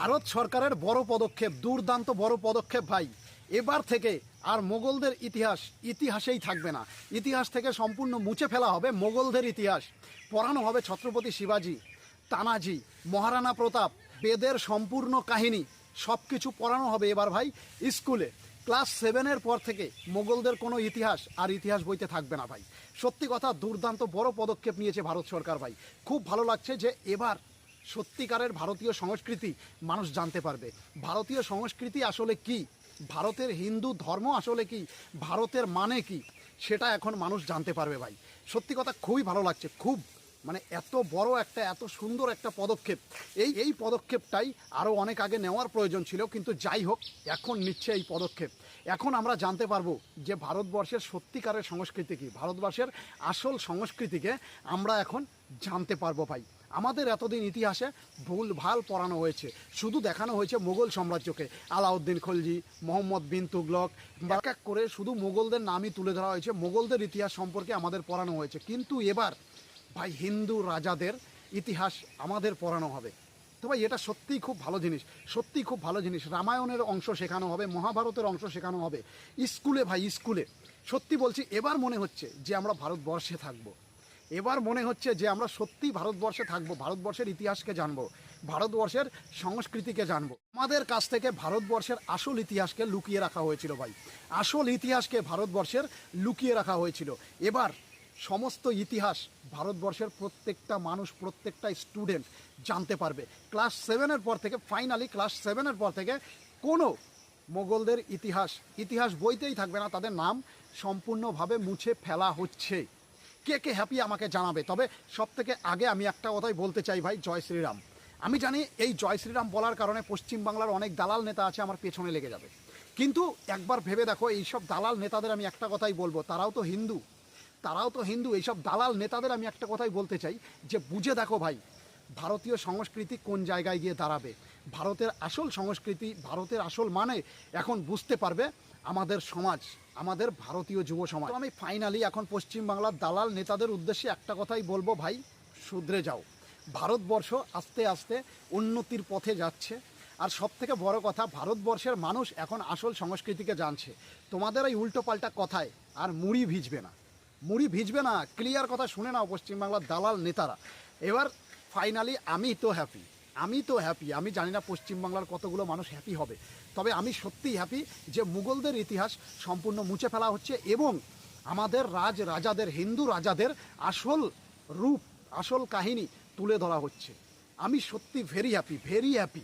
ভারত সরকারের বড় পদক্ষেপ, দুর্দান্ত বড় পদক্ষেপ ভাই। এবার থেকে আর মোগলদের ইতিহাস ইতিহাসেই থাকবে না। ইতিহাস থেকে সম্পূর্ণ মুছে ফেলা হবে মোগলদের ইতিহাস। পড়ানো হবে ছত্রপতি শিবাজি, তানাজি, মহারানা প্রতাপ, বেদের সম্পূর্ণ কাহিনী। সব কিছু পড়ানো হবে এবার ভাই স্কুলে। ক্লাস সেভেনের পর থেকে মোগলদের কোনো ইতিহাস আর ইতিহাস বইতে থাকবে না ভাই। সত্যি কথা, দুর্দান্ত বড় পদক্ষেপ নিয়েছে ভারত সরকার ভাই। খুব ভালো লাগছে যে এবার সত্যিকারের ভারতীয় সংস্কৃতি মানুষ জানতে পারবে। ভারতীয় সংস্কৃতি আসলে কি? ভারতের হিন্দু ধর্ম আসলে কি? ভারতের মানে কি? সেটা এখন মানুষ জানতে পারবে ভাই। সত্যি কথা খুবই ভালো লাগছে, খুব। মানে এত বড় একটা, এত সুন্দর একটা পদক্ষেপ। এই এই পদক্ষেপটাই আরও অনেক আগে নেওয়ার প্রয়োজন ছিল, কিন্তু যাই হোক, এখন নিচ্ছে এই পদক্ষেপ। এখন আমরা জানতে পারব যে ভারতবর্ষের সত্যিকারের সংস্কৃতি কী, ভারতবর্ষের আসল সংস্কৃতিকে আমরা এখন জানতে পারব ভাই। আমাদের এতদিন ইতিহাসে ভুল ভালো পড়ানো হয়েছে, শুধু দেখানো হয়েছে মোগল সাম্রাজ্যকে। আলাউদ্দিন খলজি, মোহাম্মদ বিন তুগলক এক এক করে শুধু মোগলদের নামই তুলে ধরা হয়েছে, মোগলদের ইতিহাস সম্পর্কে আমাদের পড়ানো হয়েছে। কিন্তু এবার ভাই, হিন্দু রাজাদের ইতিহাস আমাদের পড়ানো হবে। তো ভাই, এটা সত্যিই খুব ভালো জিনিস, সত্যিই খুব ভালো জিনিস। রামায়ণের অংশ শেখানো হবে, মহাভারতের অংশ শেখানো হবে। স্কুলে ভাই, স্কুলে। সত্যি বলছি, এবার মনে হচ্ছে যে আমরা ভারতবর্ষে থাকব। এবার মনে হচ্ছে যে আমরা সত্যি ভারতবর্ষে থাকব, ভারতবর্ষের ইতিহাসকে জানব, ভারতবর্ষের সংস্কৃতিকে জানব। আমাদের কাছ থেকে ভারতবর্ষের আসল ইতিহাসকে লুকিয়ে রাখা হয়েছিল ভাই। আসল ইতিহাসকে ভারতবর্ষের লুকিয়ে রাখা হয়েছিল। এবার সমস্ত ইতিহাস ভারতবর্ষের প্রত্যেকটা মানুষ, প্রত্যেকটা স্টুডেন্ট জানতে পারবে। ক্লাস সেভেনের পর থেকে ফাইনালি ক্লাস সেভেনের পর থেকে কোনো মোগলদের ইতিহাস ইতিহাস বইতেই থাকবে না, তাদের নাম সম্পূর্ণভাবে মুছে ফেলা হচ্ছে। কে কে হ্যাপি আমাকে জানাবে? তবে সব থেকে আগে আমি একটা কথাই বলতে চাই ভাই, জয় শ্রীরাম। আমি জানি এই জয় শ্রীরাম বলার কারণে পশ্চিমবাংলার অনেক দালাল নেতা আছে, আমার পেছনে লেগে যাবে। কিন্তু একবার ভেবে দেখো, এইসব দালাল নেতাদের আমি একটা কথাই বলব, তারাও তো হিন্দু। তারাও তো হিন্দু, এইসব দালাল নেতাদের আমি একটা কথাই বলতে চাই যে বুঝে দেখো ভাই, ভারতীয় সংস্কৃতি কোন জায়গায় গিয়ে দাঁড়াবে? ভারতের আসল সংস্কৃতি, ভারতের আসল মানে এখন বুঝতে পারবে আমাদের সমাজ, আমাদের ভারতীয় যুব সমাজ। আমি ফাইনালি এখন পশ্চিমবাংলার দালাল নেতাদের উদ্দেশ্যে একটা কথাই বলব ভাই, শুধরে যাও। ভারতবর্ষ আস্তে আস্তে উন্নতির পথে যাচ্ছে। আর সব থেকে বড় কথা, ভারতবর্ষের মানুষ এখন আসল সংস্কৃতিকে জানছে। তোমাদের এই উল্টো পাল্টা কথায় আর মুড়ি ভিজবে না। মুড়ি ভিজবে না ক্লিয়ার কথা শুনে নাও পশ্চিমবাংলার দালাল নেতারা। এবার ফাইনালি আমি তো হ্যাপি আমি তো হ্যাপি আমি জানি না পশ্চিমবাংলার কতগুলো মানুষ হ্যাপি হবে। তবে আমি সত্যিই হ্যাপি যে মুঘলদের ইতিহাস সম্পূর্ণ মুছে ফেলা হচ্ছে এবং আমাদের রাজ রাজাদের, হিন্দু রাজাদের আসল রূপ, আসল কাহিনী তুলে ধরা হচ্ছে। আমি সত্যি ভেরি হ্যাপি ভেরি হ্যাপি